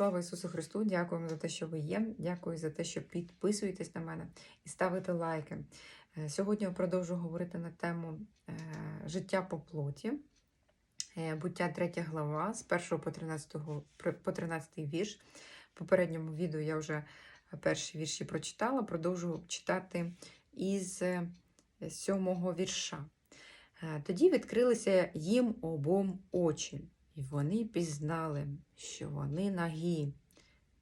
Слава Ісусу Христу! Дякуємо за те, що ви є. Дякую за те, що підписуєтесь на мене і ставите лайки. Е, Сьогодні я продовжу говорити на тему е, життя по плоті, Е, буття 3 глава з 1 по 13, по 13 вірш. В попередньому відео я вже перші вірші прочитала, продовжу читати із е, сьомого вірша. Тоді відкрилися їм обом очі, і вони пізнали, що вони нагі.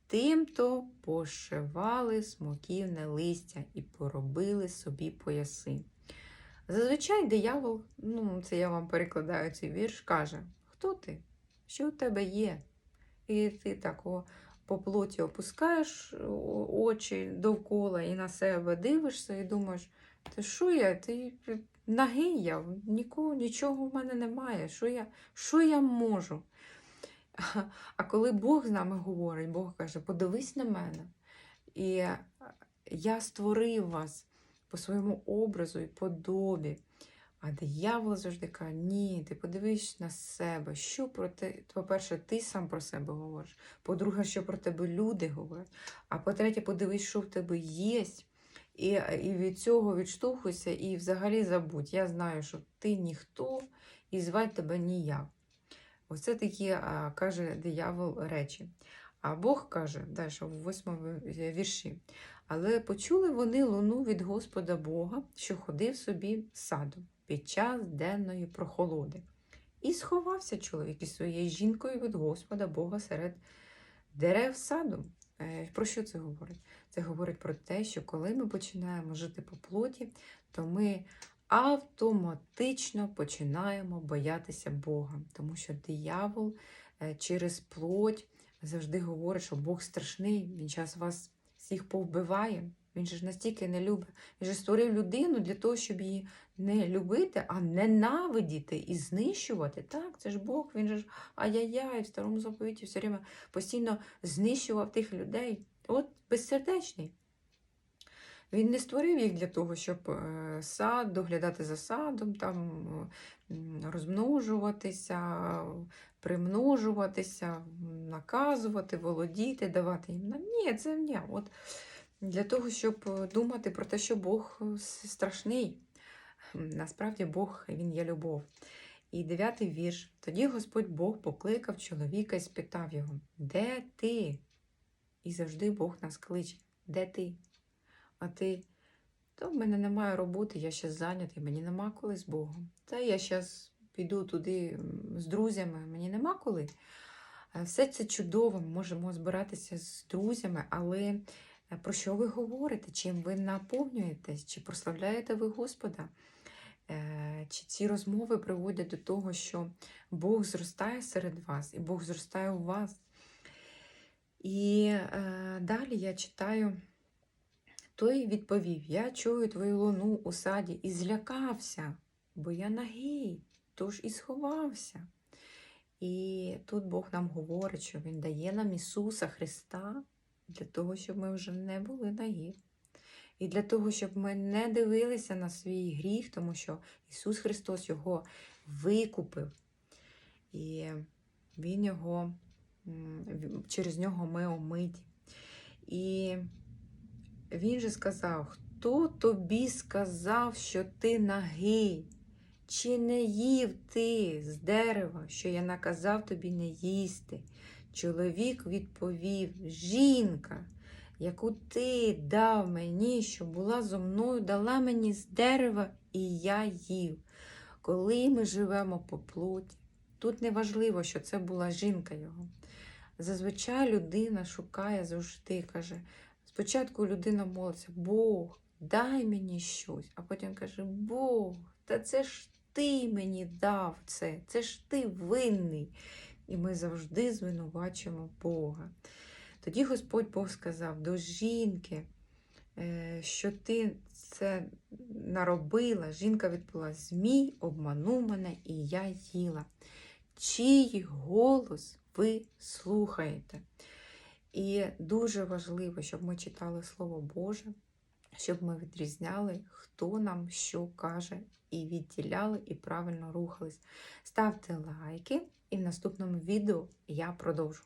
Тимто пошивали смоківне листя і поробили собі пояси. Зазвичай диявол, ну це я вам перекладаю цей вірш, каже: Хто ти? Що у тебе є? І ти так о, по плоті опускаєш очі довкола і на себе дивишся і думаєш, ти що я? Ти нагий я, нікого, нічого в мене немає. Що я, що я можу? А- коли Бог з нами говорить, Бог каже, подивись на мене. І е, я створив вас по своєму образу і подобі. А диявол завжди каже, ні, ти подивись на себе, що про те, по-перше, ти сам про себе говориш. По-друге, що про тебе люди говорять. А по-третє, подивись, що в тебе є. І, і від цього відштовхуйся і взагалі забудь. Я знаю, що ти ніхто і звати тебе ніяк. Оце такі, а, каже диявол, речі. А Бог каже, далі в восьмому вірші. Але почули вони луну від Господа Бога, що ходив собі садом під час денної прохолоди. І сховався чоловік із своєю жінкою від Господа Бога серед дерев саду. Е, Про що це говорить? Це говорить про те, що коли ми починаємо жити по плоті, то ми автоматично починаємо боятися Бога, тому що диявол е, через плоть завжди говорить, що Бог страшний, він час вас всіх повбиває. Він же ж настільки не любить. Він же створив людину для того, щоб її не любити, а ненавидіти і знищувати. Так, це ж Бог, він же ж ай-яй-яй, в старому заповіті все время постійно знищував тих людей. От безсердечний. Він не створив їх для того, щоб е, сад, доглядати за садом, там розмножуватися, примножуватися, наказувати, володіти, давати їм. Ні, це ні. От для того, щоб е, думати про те, що Бог е, страшний. Насправді Бог він є любов. І дев'ятий вірш. Тоді Господь Бог покликав чоловіка і спитав його: Де ти? І завжди Бог нас кличе. Де ти? А ти, то в мене немає роботи, я ще зайнятий, мені нема коли з Богом. Та я зараз піду туди з друзями, мені нема коли. Е, Все це чудово, ми можемо збиратися з друзями, але про що ви говорите? Чим ви наповнюєтесь? Чи прославляєте ви Господа? Е, Чи ці розмови приводять до того, що Бог зростає серед вас, і Бог зростає у вас? І е, далі я читаю. Той відповів: Я чую твою луну у саді і злякався, бо я нагий, тож і сховався. І тут Бог нам говорить, що Він дає нам Ісуса Христа для того, щоб ми вже не були нагі. І для того, щоб ми не дивилися на свій гріх, тому що Ісус Христос його викупив. І Він його, через нього ми омиті. І він же сказав: Хто тобі сказав, що ти нагий? Чи не їв ти з дерева, що я наказав тобі не їсти? Чоловік відповів: Жінка, яку ти дав мені, що була зо мною, дала мені з дерева, і я їв. Коли ми живемо по плоті, тут не важливо, що це була жінка його. Зазвичай людина шукає завжди, каже, Спочатку людина молиться, Бог, дай мені щось, а потім каже, Бог, та це ж ти мені дав це, це ж ти винний. І ми завжди звинувачуємо Бога. Тоді Господь Бог сказав до жінки, е, що ти це наробила. Жінка відповіла: Змій обманув мене, і я їла. Чий голос ви слухаєте? І дуже важливо, щоб ми читали Слово Боже, щоб ми відрізняли, хто нам що каже, і відділяли, і правильно рухались. Ставте лайки, і в наступному відео я продовжу.